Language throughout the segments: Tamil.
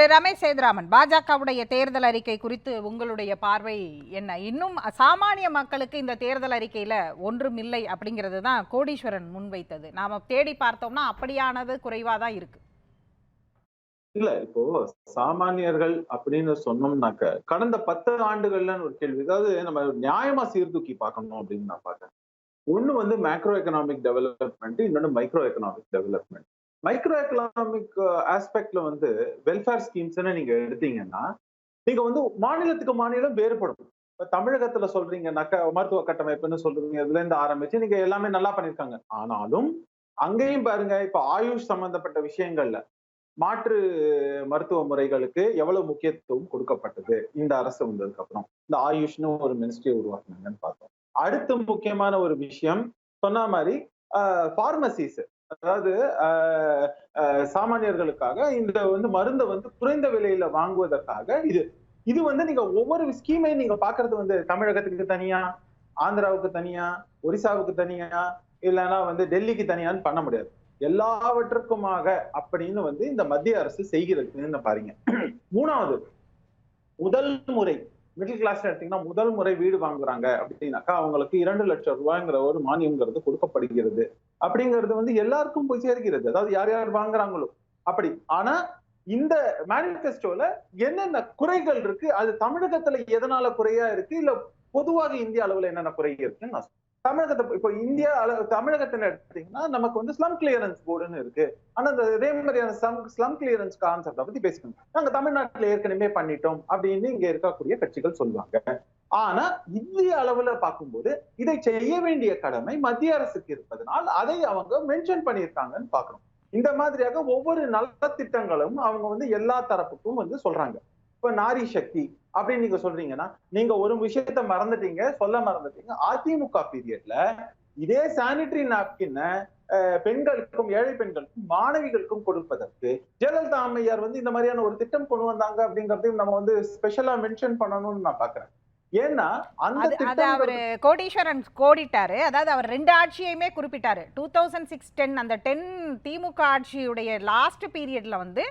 திரு ரமேஷ் சேதுராமன் பாஜகவுடைய தேர்தல் அறிக்கை குறித்து உங்களுடைய பார்வை என்ன? இன்னும் சாமானிய மக்களுக்கு இந்த தேர்தல் அறிக்கையில் ஒன்றும் இல்லை அப்படிங்கிறது தான் கோடீஸ்வரன் முன்வைத்தது நாம தேடி பார்த்தோம்னா அப்படியானது குறைவா தான் இருக்கு. இல்ல இப்போ சாமானியர்கள் அப்படின்னு சொன்னோம்னாக்க கடந்த பத்து ஆண்டுகள்ல ஒரு கேள்வி அதாவது நம்ம நியாயமா சீர்தூக்கி பார்க்கணும் அப்படின்னு நான் பார்க்கறேன் ஒண்ணு வந்து மேக்ரோ எக்கனாமிக் டெவலப்மெண்ட் இன்னொன்னு micro economic development micro economic ஆஸ்பெக்ட்ல வந்து வெல்ஃபேர் ஸ்கீம்ஸ்ன்னு நீங்க எடுத்தீங்கன்னா நீங்க வந்து மாநிலத்துக்கு மாநிலம் வேறுபடும். இப்ப தமிழகத்துல சொல்றீங்கன்னாக்கா மருத்துவ கட்டமைப்புன்னு சொல்றீங்க இதுல இருந்து ஆரம்பிச்சு நீங்க எல்லாமே நல்லா பண்ணிருக்காங்க. ஆனாலும் அங்கேயும் பாருங்க இப்ப ஆயுஷ் சம்பந்தப்பட்ட விஷயங்கள்ல மாற்று மருத்துவ முறைகளுக்கு எவ்வளவு முக்கியத்துவம் கொடுக்கப்பட்டது? இந்த அரசு வந்ததுக்கு அப்புறம். இந்த ஆயுஷ்னு ஒரு மினிஸ்ட்ரி உருவாக்குனாங்கன்னு பார்த்தோம். அடுத்து முக்கியமான ஒரு விஷயம் சொன்ன மாதிரி ஃபார்மசிஸ் அதாவது ஆஹ், ஆஹ், சாமானியர்களுக்காக இந்த வந்து மருந்தை வந்து குறைந்த விலையில வாங்குவதற்காக இது. இது வந்து நீங்க ஒவ்வொரு ஸ்கீமையும் நீங்க பாக்குறது வந்து தமிழகத்துக்கு தனியா ஆந்திராவுக்கு தனியா ஒரிசாவுக்கு தனியா இல்லைன்னா வந்து டெல்லிக்கு தனியான்னு பண்ண முடியாது. எல்லாவற்றுக்குமாக அப்படின்னு வந்து இந்த மத்திய அரசு செய்கிறதுன்னு பாருங்க. மூணாவது முதல் முறை மிடில் கிளாஸ் எடுத்தீங்கன்னா முதல் முறை வீடு வாங்குறாங்க அப்படின்னாக்கா அவங்களுக்கு இரண்டு லட்சம் ரூபாய்ங்கிற ஒரு மானியம்ங்கிறது கொடுக்கப்படுகிறது. அப்படிங்கிறது வந்து எல்லாருக்கும் போய் சேர்க்கிறது. அதாவது யார் யார் வாங்குறாங்களோ. அப்படி. ஆனா இந்த மேனிபெஸ்டோல என்னென்ன குறைகள் இருக்கு? அது தமிழகத்துல எதனால குறையா இருக்கு? இல்ல பொதுவாக இந்திய அளவுல என்னென்ன குறை இருக்குன்னு நான் தமிழகத்தை இப்போ இந்தியா அளவு தமிழகத்துல எடுத்தீங்கன்னா நமக்கு வந்து ஸ்லம் கிளியரன்ஸ் போர்டுன்னு இருக்கு. ஆனா இந்த இதே மாதிரியான ஸ்லம் ஸ்லம் கிளியரன்ஸ் கான்செப்டை பத்தி பேசிக்கணும். நாங்க தமிழ்நாட்டுல ஏற்கனவே பண்ணிட்டோம் அப்படின்னு இங்க இருக்கக்கூடிய கட்சிகள் சொல்லுவாங்க. ஆனா இந்திய அளவுல பார்க்கும்போது இதை செய்ய வேண்டிய கடமை மத்திய அரசுக்கு இருப்பதனால் அதை அவங்க மென்ஷன் பண்ணியிருக்காங்கன்னு பாக்குறோம் இந்த மாதிரியாக ஒவ்வொரு நலத்திட்டங்களும் அவங்க வந்து எல்லா தரப்புக்கும் வந்து சொல்றாங்க. இப்ப நாரி சக்தி அப்படின்னு நீங்க சொல்றீங்கன்னா நீங்க ஒரு விஷயத்த மறந்துட்டீங்க சொல்ல மறந்துட்டீங்க. அதிமுக பீரியட்ல இதே சானிட்டரி நாப்கின் பெண்களுக்கும் ஏழை பெண்களுக்கும் மாணவிகளுக்கும் கொடுப்பதற்கு ஜெயலலிதா அம்மையார் வந்து இந்த மாதிரியான ஒரு திட்டம் கொண்டு வந்தாங்க அப்படிங்கறதையும் நம்ம வந்து ஸ்பெஷலா மென்ஷன் பண்ணணும்னு நான் பாக்குறேன் ஏன்னா அந்த அவரு கோடீஸ்வரன் கோடிட்டாரு. அதாவது அவர் ரெண்டு ஆட்சியுமே குறிப்பிட்டாரு. டூ தௌசண்ட் சிக்ஸ் டென் அந்த டென் திமுக ஆட்சியுடைய லாஸ்ட் பீரியட்ல வந்து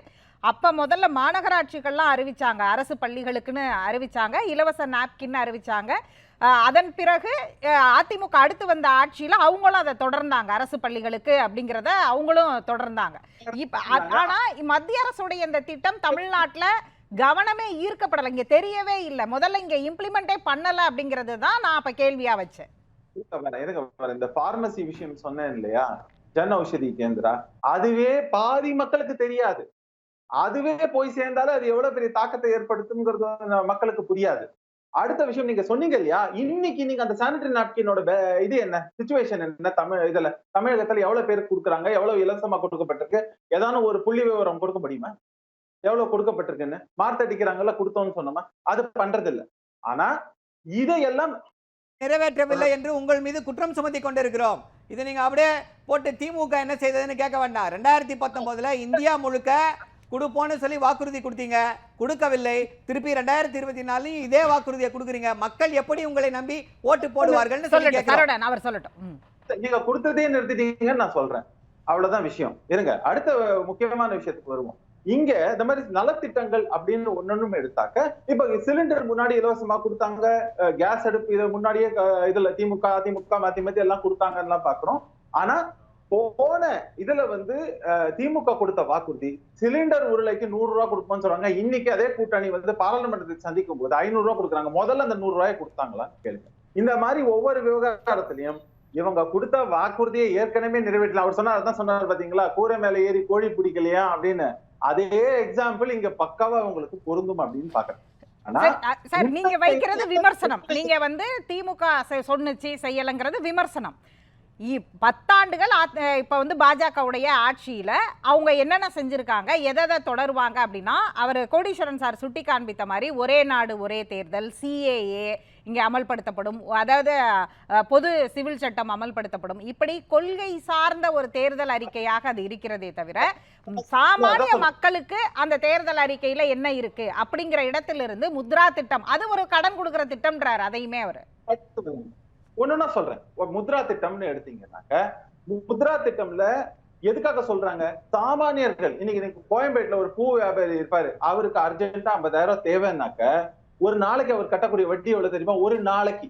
அப்ப முதல்ல மாநகராட்சிகள்லாம் அறிவிச்சாங்க. அரசு பள்ளிகளுக்குன்னு அறிவிச்சாங்க. இலவச நாப்கின் அறிவிச்சாங்க. அதன் பிறகு அதிமுக அடுத்து வந்த ஆட்சியில் அவங்களும் அதை தொடர்ந்தாங்க. அரசு பள்ளிகளுக்கு அப்படிங்கிறத அவங்களும் தொடர்ந்தாங்க. இப்ப ஆனால் ஆனா மத்திய அரசுடைய இந்த திட்டம் தமிழ்நாட்டுல கவனமே ஈர்க்கப்படலை. இங்க தெரியவே இல்லை. முதல்ல இங்க இம்ப்ளிமெண்டே பண்ணல அப்படிங்கிறது தான் நான் அப்ப கேள்வியா வச்சேன். இந்த பார்மசி விஷயம் சொன்னேன் இல்லையா? ஜன் ஔஷதி கேந்திரா? அதுவே பாதி மக்களுக்கு தெரியாது. அதுவே போய் சேர்ந்தாலும் அது எவ்வளவு பெரிய தாக்கத்தை ஏற்படுத்துங்கிறது மக்களுக்கு புரியாது. அடுத்த விஷயம் நீங்க சொன்னீங்க இல்லையா? இன்னைக்கு நீங்க அந்த சானிட்டரி நாப்கினோட இது என்ன? சுச்சுவேஷன் என்ன? தமிழ் இதுல தமிழகத்துல எவ்வளவு பேருக்கு கொடுக்குறாங்க? எவ்வளவு இலவசமா கொடுக்கப்பட்டிருக்கு? ஏதான ஒரு புள்ளி விவரம் கொடுக்க முடியுமா? எவ்வளவு கொடுக்கப்பட்டிருக்குன்னு? மார்த்தடிக்கிறாங்கல்ல கொடுத்தோம்னு சொன்னோமா? அது பண்றது இல்ல ஆனா இதையெல்லாம் நிறைவேற்றவில்லை என்று உங்கள் மீது குற்றம் சுமத்தி கொண்டிருக்கிறோம். இதை நீங்க அப்படியே போட்டு திமுக என்ன செய்ததுன்னு கேட்க வேண்டாம். ரெண்டாயிரத்தி பத்தொன்பதுல இந்தியா முழுக்க கொடுப்போன்னு சொல்லி வாக்குறுதி கொடுத்தீங்க. கொடுக்கவில்லை. திருப்பி ரெண்டாயிரத்தி இருபத்தி நாலுலையும் இதே வாக்குறுதியை கொடுக்குறீங்க. மக்கள் எப்படி உங்களை நம்பி ஓட்டு போடுவார்கள்னு சொல்லி அவர் சொல்லட்டும். நீங்க கொடுத்ததே நிறுத்திட்டீங்கன்னு நான் சொல்றேன். அவ்வளவுதான் விஷயம். இருங்க அடுத்த முக்கியமான விஷயத்துக்கு வருவோம். இங்க இந்த மாதிரி நலத்திட்டங்கள் அப்படின்னு ஒன்னொன்னும் எடுத்தாக்க இப்ப சிலிண்டர் முன்னாடி இலவசமா கொடுத்தாங்க கேஸ் அடுப்பு இதை முன்னாடியே இதுல திமுக அதிமுக மாத்தி மாத்தி எல்லாம் கொடுத்தாங்கன்னு எல்லாம் பாக்குறோம். ஆனா போன இதுல வந்து திமுக கொடுத்த வாக்குறுதி சிலிண்டர் உருளைக்கு நூறு ரூபாய் கொடுப்போம்னு சொல்றாங்க. இன்னைக்கு அதே கூட்டணி வந்து பாராளுமன்றத்தை சந்திக்கும் போது ஐநூறு ரூபாய் கொடுக்குறாங்க. முதல்ல அந்த நூறு ரூபாய் கொடுத்தாங்களா? கேளுங்க. இந்த மாதிரி ஒவ்வொரு விவகாரத்திலையும் இவங்க கொடுத்த வாக்குறுதியை ஏற்கனவே நிறைவேற்றலாம் அவர் சொன்னார் அதான் சொன்னார் பாத்தீங்களா? கூரை மேல ஏறி கோழி பிடிக்கலையா அப்படின்னு. அதே எக்ஸாம்பிள் இங்க பக்காவா உங்களுக்கு பொருந்தும் அப்படின்னு பாக்குறேன். சரி, நீங்க வைக்கிறது விமர்சனம். நீங்க வந்து திமுக சொன்னுச்சு செய்யலைங்கிறது விமர்சனம். பத்தாண்டுகள் இப்ப வந்து பாஜகவுடைய ஆட்சியில அவங்க என்னென்ன செஞ்சிருக்காங்க எதை எதை தொடருவாங்க அப்படின்னா அவர் கோடீஸ்வரன் சார் சுட்டி காண்பித்த மாதிரி ஒரே நாடு ஒரே தேர்தல் சிஏஏ இங்கே அமல்படுத்தப்படும். அதாவது பொது சிவில் சட்டம் அமல்படுத்தப்படும். இப்படி கொள்கை சார்ந்த ஒரு தேர்தல் அறிக்கையாக அது இருக்கிறதே தவிர சாமானிய மக்களுக்கு அந்த தேர்தல் அறிக்கையில என்ன இருக்கு அப்படிங்கிற இடத்திலிருந்து முத்ரா திட்டம் அது ஒரு கடன் கொடுக்கிற திட்டம்ன்றார் அதையுமே அவர். ஒண்ணுன்னா சொல்றேன். முத்ரா திட்டம்னு எடுத்தீங்கன்னாக்க முத்ரா திட்டம்ல எதுக்காக சொல்றாங்க? சாமானியர்கள் இன்னைக்கு இன்னைக்கு கோயம்பேட்டுல ஒரு பூ வியாபாரி இருப்பாரு. அவருக்கு அர்ஜென்ட்டா ஐம்பதாயிரம் தேவைன்னாக்க ஒரு நாளைக்கு அவர் கட்டக்கூடிய வட்டி எவ்வளவு தெரியுமா? ஒரு நாளைக்கு.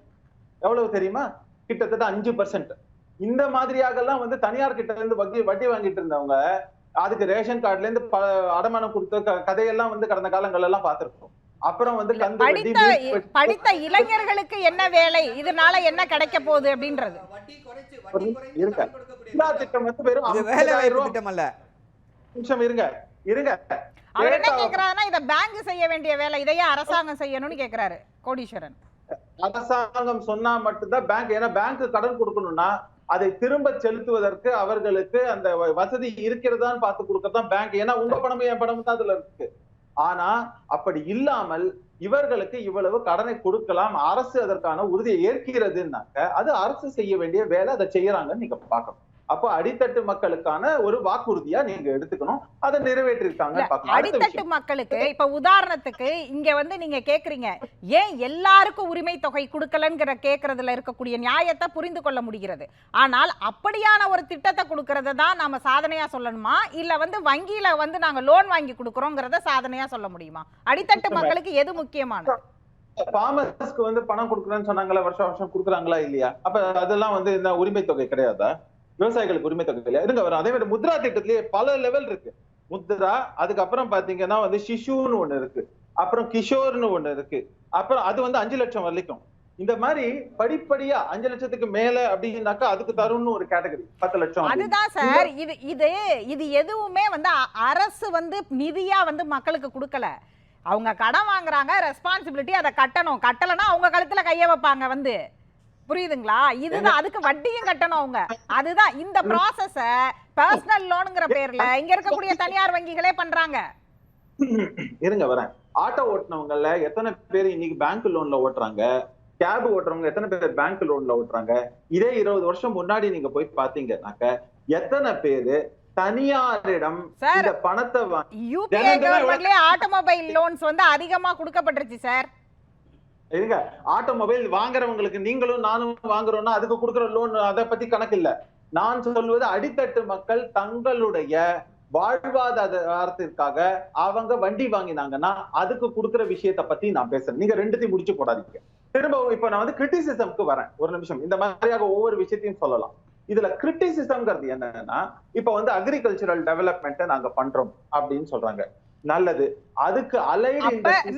எவ்வளவு தெரியுமா? கிட்டத்தட்ட அஞ்சு பர்சன்ட் இந்த மாதிரியாக எல்லாம் வந்து தனியார் கிட்ட இருந்து வட்டி வட்டி வாங்கிட்டு இருந்தவங்க அதுக்கு ரேஷன் கார்டுல இருந்து ப அடமானம் கொடுத்த க- கதையெல்லாம் வந்து கடந்த காலங்கள் எல்லாம் பார்த்திருக்கோம் அப்புறம் வந்து படித்த படித்த இளைஞர்களுக்கு என்ன வேலை? இதனால என்ன கிடைக்க போகுது அப்படின்றது. இருங்க. திட்டம் வந்து வெறும் வேலை 50,000 வாய்ப்பு ரூபாய். திட்டம் அல்ல நிமிஷம் இருங்க. இருங்க. அவர் என்ன கேக்குறாருன்னா இத பேங்க் செய்ய வேண்டிய வேலை இதையே அரசாங்கம் செய்யணும்னு கேக்குறாரு கோடீஸ்வரன். அரசாங்கம் சொன்னா மட்டும்தான் பேங்க் ஏன்னா பேங்க் கடன் கொடுக்கணும்னா அதை திரும்ப செலுத்துவதற்கு அவர்களுக்கு அந்த வ- வசதி இருக்கிறதான்னு பார்த்து கொடுக்கறதான் பேங்க் ஏன்னா உங்க பணமும் என் பணமும் தான் அதுல இருக்கு. ஆனா அப்படி இல்லாமல் இவர்களுக்கு இவ்வளவு கடனை கொடுக்கலாம் அரசு அதற்கான உறுதியை ஏற்கிறதுனாக்க அது அரசு செய்ய வேண்டிய வேலை அதை செய்யறாங்கன்னு நீங்க பாக்கணும் அப்போ அடித்தட்டு மக்களுக்கான ஒரு வாக்குறுதியா நீங்க எடுத்துக்கணும். அதை நிறைவேற்றிருக்காங்க அடித்தட்டு மக்களுக்கு இப்ப உதாரணத்துக்கு இங்க வந்து நீங்க கேக்குறீங்க ஏன் எல்லாருக்கும் உரிமை தொகை கொடுக்கலங்கிற கேக்குறதுல இருக்கக்கூடிய நியாயத்தை புரிந்து கொள்ள முடிகிறது? ஆனால் அப்படியான ஒரு திட்டத்தை கொடுக்கறத தான் நாம சாதனையா சொல்லணுமா? இல்ல வந்து வங்கியில வந்து நாங்க லோன் வாங்கி கொடுக்கறோங்கிறத சாதனையா சொல்ல முடியுமா? அடித்தட்டு மக்களுக்கு எது முக்கியமானது? ஃபார்மர்ஸ்க்கு வந்து பணம் கொடுக்குறேன்னு சொன்னாங்களா? வருஷம் வருஷம் கொடுக்குறாங்களா இல்லையா? அப்ப அதெல்லாம் வந்து இந்த உரிமை தொகை கிடையாதா? விவசாயிகளுக்கு உரிமை தொகை இல்லையா இருங்க வரும் அதே மாதிரி முத்ரா திட்டத்திலேயே பல லெவல் இருக்கு. முத்ரா அதுக்கப்புறம் பாத்தீங்கன்னா வந்து சிசுன்னு ஒண்ணு இருக்கு. அப்புறம் கிஷோர்னு ஒண்ணு இருக்கு. அப்புறம் அது வந்து அஞ்சு லட்சம் வரைக்கும். இந்த மாதிரி படிப்படியா அஞ்சு லட்சத்துக்கு மேல அப்படின்னாக்கா அதுக்கு தரும்னு ஒரு கேட்டகரி பத்து லட்சம். அதுதான் சார். இது இது இது எதுவுமே வந்து அரசு வந்து நிதியா வந்து மக்களுக்கு கொடுக்கல. அவங்க கடன் வாங்குறாங்க ரெஸ்பான்சிபிலிட்டி அதை கட்டணும். கட்டலைன்னா அவங்க கழுத்துல கைய வைப்பாங்க வந்து. புரியுதுங்களா? இதுதான் அதுக்கு வட்டியும் கட்டணும் அவங்க. அதுதான் இந்த ப்ராசஸ பர்சனல் லோனுங்கிற பேர்ல இங்க இருக்கக்கூடிய தனியார் வங்கிகளே பண்றாங்க. இருங்க வரேன். ஆட்டோ ஓட்டுனவங்கல எத்தனை பேர் இன்னைக்கு பேங்க் லோன்ல ஓட்டுறாங்க? கேப் ஓட்டுறவங்க எத்தனை பேர் பேங்க் லோன்ல ஓட்டுறாங்க? இதே இருபது வருஷம் முன்னாடி நீங்க போய் பாத்தீங்கன்னாக்க எத்தனை பேரு தனியாரிடம் இந்த பணத்தை தினம் கவர்மெண்ட்லயே ஆட்டோமொபைல் லோன்ஸ் வந்து அதிகமா கொடுக்கப்பட்டுருச்சு சார். இருங்க. ஆட்டோமொபைல் வாங்குறவங்களுக்கு நீங்களும் நானும் வாங்குறோம்னா அதுக்கு கொடுக்குற லோன் அதை பத்தி கணக்கு இல்ல. நான் சொல்வது அடித்தட்டு மக்கள் தங்களுடைய வாழ்வாதாரத்திற்காக அவங்க வண்டி வாங்கினாங்கன்னா அதுக்கு கொடுக்குற விஷயத்த பத்தி நான் பேசுறேன். நீங்க ரெண்டுத்தையும் முடிச்சு போடாதீங்க. திரும்ப இப்ப நான் வந்து கிரிட்டிசிசம்க்கு வரேன். ஒரு நிமிஷம். இந்த மாதிரியாக ஒவ்வொரு விஷயத்தையும் சொல்லலாம். இதுல கிரிட்டிசிசம்ங்கிறது என்னன்னா இப்ப வந்து அக்ரிகல்ச்சரல் டெவலப்மெண்ட்டை நாங்க பண்றோம் அப்படின்னு சொல்றாங்க. நல்லது. அதுக்கு அலைடு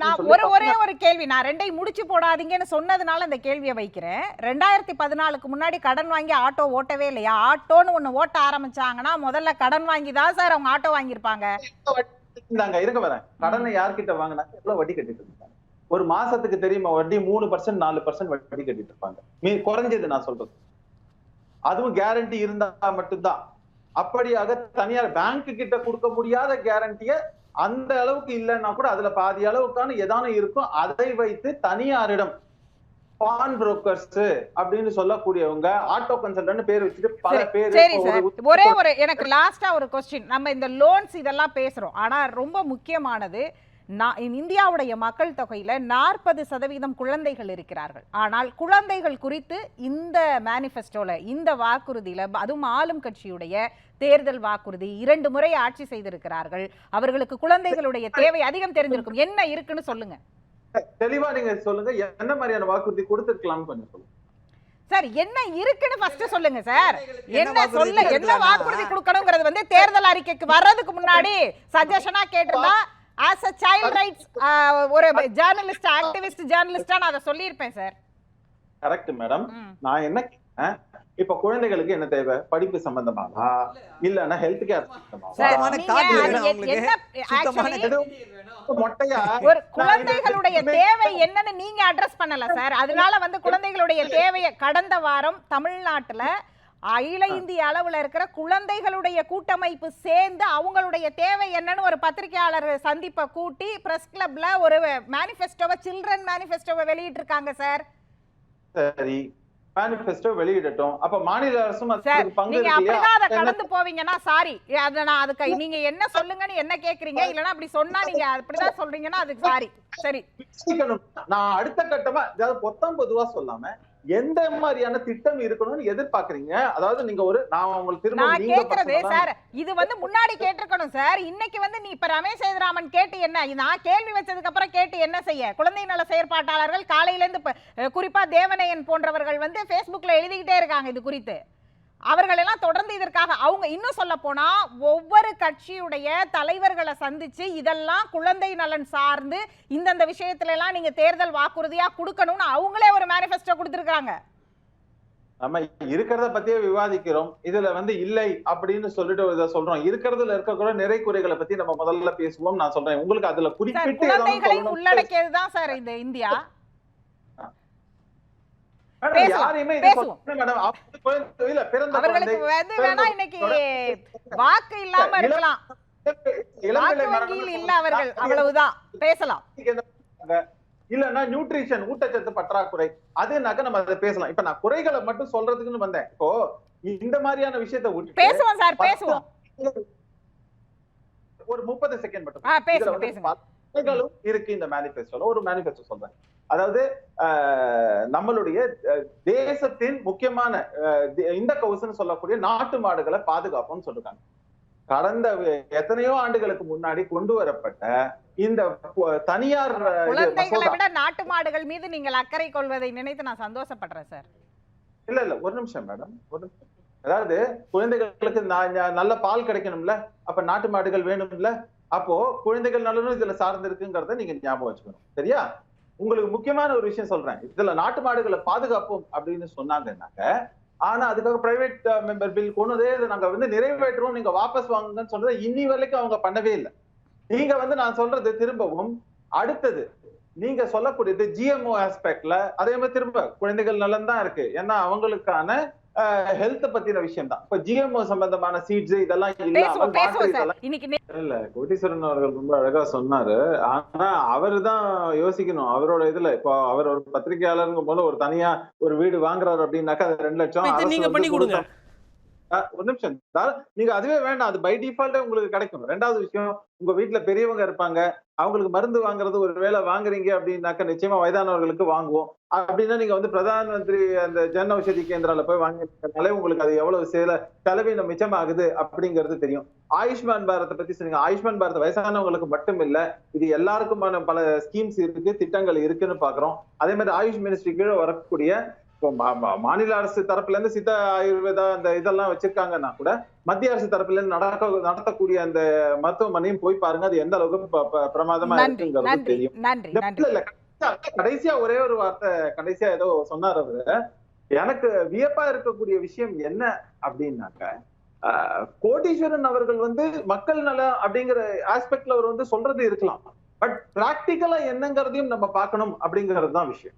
நான் ஒரு ஒரே ஒரு கேள்வி. நான் ரெண்டையும் முடிச்சு போடாதீங்கன்னு சொன்னதுனால இந்த கேள்வியை வைக்கிறேன். ரெண்டாயிரத்தி பதினாலுக்கு முன்னாடி கடன் வாங்கி ஆட்டோ ஓட்டவே இல்லையா? ஆட்டோன்னு ஒண்ணு ஓட்ட ஆரம்பிச்சாங்கன்னா முதல்ல கடன் வாங்கி தான் சார் அவங்க ஆட்டோ வாங்கியிருப்பாங்க. இருந்தாங்க இருக்க வரேன் கடனை யார்கிட்ட வாங்கினாங்க எவ்வளவு வட்டி கட்டிட்டு இருந்தாங்க ஒரு மாசத்துக்கு தெரியுமா வட்டி மூணு பர்சன்ட் நாலு பர்சன்ட் வட்டி கட்டிட்டு இருப்பாங்க. மீ குறைஞ்சது நான் சொல்றது. அதுவும் கேரண்டி இருந்தா மட்டும்தான். அப்படியாக தனியார் பேங்க் கிட்ட கொடுக்க முடியாத கேரண்டிய அந்த அளவுக்கு இல்லைன்னா கூட அதுல பாதி அளவுக்கான ஏதான இருக்கும் அதை வைத்து தனியாரிடம் பான் புரோக்கர்ஸ் அப்படின்னு சொல்லக்கூடியவங்க ஆட்டோ கன்சல்டன்ட் பேர் வச்சுட்டு பல பேர் சரி இப்போ சார். ஒரு- ஒரே எனக்கு லாஸ்டா ஒரு கொஸ்டின் நம்ம இந்த லோன்ஸ் இதெல்லாம் பேசுறோம். ஆனா ரொம்ப முக்கியமானது இந்தியாவுடைய மக்கள் தொகையில நாற்பது சதவீதம் குழந்தைகள் இருக்கிறார்கள். ஆனால் குழந்தைகள் குறித்து இந்த மேனிஃபெஸ்டோல இந்த வாக்குறுதியில அதுவும் ஆளும் கட்சியுடைய தேர்தல் வாக்குறுதி இரண்டு முறை ஆட்சி செய்திருக்கிறார்கள். அவர்களுக்கு குழந்தைகளுடைய தேவை அதிகம் தெரிஞ்சிருக்கும் என்ன இருக்குன்னு சொல்லுங்க. தெளிவா நீங்க சொல்லுங்க. என்ன மாதிரியான வாக்குறுதி கொடுத்துருக்கலாம்னு கொஞ்சம் சொல்லுங்க. சார் என்ன இருக்குன்னு ஃபர்ஸ்ட் சொல்லுங்க சார். என்ன சொல்ல என்ன? வாக்குறுதி கொடுக்கணுங்கிறது வந்து தேர்தல் அறிக்கைக்கு வர்றதுக்கு முன்னாடி சஜஷனா கேட்டிருந்தா ஆஸ் அ சைல்ட் ரைட்ஸ் ஒரு ஜேர்னலிஸ்ட் ஆக்டிவிஸ்ட் ஜேர்னலிஸ்டா நான் அதை சொல்லியிருப்பேன் சார் கரெக்ட் மேடம். நான் என்ன இப்ப குழந்தைகளுக்கு என்ன தேவை? படிப்பு சம்பந்தமாவா? இல்லன்னா ஹெல்த் கேர் ஒரு குழந்தைகளுடைய தேவை என்னன்னு நீங்க அட்ரஸ் பண்ணல சார் அதனால வந்து குழந்தைகளுடைய தேவையை கடந்த வாரம் தமிழ்நாட்டுல அகில இந்திய அளவுல இருக்கிற குழந்தைகளுடைய கூட்டமைப்பு சேர்ந்து அவங்களுடைய தேவை என்னன்னு ஒரு பத்திரிகையாளர் சந்திப்பை கூட்டி பிரஸ் கிளப்ல ஒரு மேனிஃபெஸ்டோவை சில்ட்ரன் மேனிஃபெஸ்டோவை வெளியிட்டு இருக்காங்க சார். சரி மேனிபெஸ்டோ வெளியிடட்டும். அப்ப மாநில அரசும் நீங்க? அப்படிதான் அதை கடந்து போவீங்கன்னா சாரி அத நான் அதுக்கு நீங்க என்ன சொல்லுங்கன்னு என்ன கேக்குறீங்க? இல்லனா அப்படி சொன்னா நீங்க அப்படிதான் சொல்றீங்கன்னா அதுக்கு சாரி. சரி. நான் அடுத்த கட்டமா அதாவது பொத்தம் பொதுவா சொல்லாம எந்த மாதிரியான திட்டம் இருக்கணும்னு எதிர்பார்க்கறீங்க? அதாவது நீங்க ஒரு நான் உங்களுக்கு திரும்ப நான் நீங்க கேக்குறது சார் இது வந்து முன்னாடி கேட்டிருக்கணும் சார். இன்னைக்கு வந்து நீ இப்ப ரமேஷ் சேதுராமன் கேட்டு என்ன? நான் கேள்வி வச்சதுக்கு அப்புறம் கேட்டு என்ன செய்ய? குழந்தை நல செயற்பாட்டாளர்கள் காலையில இருந்து குறிப்பா தேவனையன் போன்றவர்கள் வந்து Facebookல எழுதிக்கிட்டே இருக்காங்க இது குறித்து. அவர்கள் எல்லாம் தொடர்ந்து இதற்காக அவங்க இன்னும் சொல்ல போனா ஒவ்வொரு கட்சியுடைய தலைவர்களை சந்திச்சு இதெல்லாம் குழந்தை நலன் சார்ந்து இந்தந்த விஷயத்துல எல்லாம் நீங்க தேர்தல் வாக்குறுதியா கொடுக்கணும்னு அவங்களே ஒரு மேனிஃபெஸ்டோ கொடுத்திருக்காங்க நம்ம இருக்கிறத பத்தியே விவாதிக்கிறோம். இதுல வந்து இல்லை அப்படின்னு சொல்லிட்டு இதை சொல்றோம். இருக்கிறதுல இருக்கக்கூட நிறை குறைகளை பத்தி நம்ம முதல்ல பேசுவோம் நான் சொல்றேன். உங்களுக்கு அதுல குறிப்பிட்டு உள்ளடக்கியதுதான் சார் இந்த இந்தியா மேடம், பேசுவோம், யாரையுமே இது பேசுவோம். சொல்லல மேடம். அவங்க குழந்தை- இல்ல, பிறந்த அவர்களுக்கு வந்து வேணா இன்னைக்கு வாக்கு இல்லாம இருக்கலாம். வாக்கு வங்கியில் இல்ல அவர்கள் அவ்வளவுதான். பேசலாம். இல்லன்னா நியூட்ரிஷன் ஊட்டச்சத்து பற்றாக்குறை அதுனாக்க நம்ம அதை பேசலாம். இப்ப நான் குறைகளை மட்டும் சொல்றதுக்குன்னு வந்தேன். இப்போ இந்த மாதிரியான விஷயத்தை பேசுவோம் சார் பேசுவோம். ஒரு முப்பது செகண்ட் மட்டும். இருக்கு இந்த மேனிபெஸ்டோல ஒரு மேனிபெஸ்டோ சொல்றேன். அதாவது நம்மளுடைய தேசத்தின் முக்கியமான இந்த கவுசுன்னு சொல்லக்கூடிய நாட்டு மாடுகளை பாதுகாப்போம்னு சொல்றாங்க கடந்த எத்தனையோ ஆண்டுகளுக்கு முன்னாடி கொண்டு வரப்பட்ட இந்த தனியார் குழந்தைகளை விட நாட்டு மாடுகள் மீது நீங்கள் அக்கறை கொள்வதை நினைத்து நான் சந்தோஷப்படுறேன் சார். இல்ல இல்ல ஒரு நிமிஷம் மேடம். ஒரு நிமிஷம். அதாவது குழந்தைகளுக்கு நல்ல பால் கிடைக்கணும்ல? அப்ப நாட்டு மாடுகள் வேணும்ல? அப்போ குழந்தைகள் நலனும் இதுல சார்ந்து இருக்குங்கிறத நீங்க ஞாபகம் வச்சுக்கணும். சரியா? உங்களுக்கு முக்கியமான ஒரு விஷயம் சொல்றேன். இதுல நாட்டு மாடுகளை பாதுகாப்போம் அப்படின்னு சொன்னாங்கன்னாக்க ஆனா அதுக்காக பிரைவேட் மெம்பர் பில் கொண்டு இதை நாங்க வந்து நிறைவேற்றுவோம். நீங்க வாபஸ் வாங்குங்கன்னு சொல்றது இன்னி வரைக்கும் அவங்க பண்ணவே இல்லை. நீங்க வந்து நான் சொல்றது திரும்பவும் அடுத்தது நீங்க சொல்லக்கூடியது ஜிஎம்ஓ ஆஸ்பெக்ட்ல அதே மாதிரி திரும்ப குழந்தைகள் நலன் தான் இருக்கு. ஏன்னா அவங்களுக்கான ஹெல்த் பத்தின விஷயம் தான் இப்ப ஜிஎம்ஓ சம்பந்தமான சீட்ஸ் இதெல்லாம் இல்ல. கோட்டீஸ்வரன் அவர்கள் ரொம்ப அழகா சொன்னாரு. ஆனா அவரு தான் யோசிக்கணும். அவரோட இதுல இப்போ அவர் ஒரு பத்திரிகையாளருங்கும் போல ஒரு தனியா ஒரு வீடு வாங்குறாரு அப்படின்னாக்கா அது ரெண்டு லட்சம் நீங்க பண்ணி கொடுங்க. ஒரு நிமிஷம். நீங்க அதுவே வேண்டாம். அது பை டிஃபால்ட்டே உங்களுக்கு கிடைக்கும். ரெண்டாவது விஷயம் உங்க வீட்டுல பெரியவங்க இருப்பாங்க. அவங்களுக்கு மருந்து வாங்குறது ஒரு வேளை வாங்குறீங்க அப்படின்னாக்கா நிச்சயமா வயதானவர்களுக்கு வாங்குவோம். அப்படின்னா நீங்க வந்து பிரதான் மந்திரி அந்த ஜன் ஔஷதி கேந்திரால போய் வாங்கினாலே உங்களுக்கு அது எவ்வளவு சேல செலவினம் மிச்சமாகுது அப்படிங்கிறது தெரியும். ஆயுஷ்மான் பாரத்தை பத்தி சொன்னீங்க ஆயுஷ்மான் பாரத் வயசானவங்களுக்கு மட்டும் இல்ல இது எல்லாருக்குமான பல ஸ்கீம்ஸ் இருக்கு திட்டங்கள் இருக்குன்னு பாக்குறோம். அதே மாதிரி ஆயுஷ் மினிஸ்ட்ரி கீழே வரக்கூடிய மாநில அரசு தரப்புல இருந்து சித்த ஆயுர்வேதா அந்த இதெல்லாம் வச்சிருக்காங்கன்னா கூட மத்திய அரசு தரப்புல இருந்து நடக்க நடத்தக்கூடிய அந்த மருத்துவமனையும் போய் பாருங்க. அது எந்த அளவுக்கு பிரமாதமா இருக்குங்கிறது தெரியும். கடைசியா- ஒரே ஒரு வார்த்தை கடைசியா ஏதோ சொன்னார் அவரு. எனக்கு வியப்பா இருக்கக்கூடிய விஷயம் என்ன அப்படின்னாக்க கோடீஸ்வரன் அவர்கள் வந்து மக்கள் நல அப்படிங்கிற ஆஸ்பெக்ட்ல அவர் வந்து சொல்றது இருக்கலாம். பட் பிராக்டிக்கலா என்னங்கிறதையும் நம்ம பார்க்கணும் அப்படிங்கிறது தான் விஷயம்.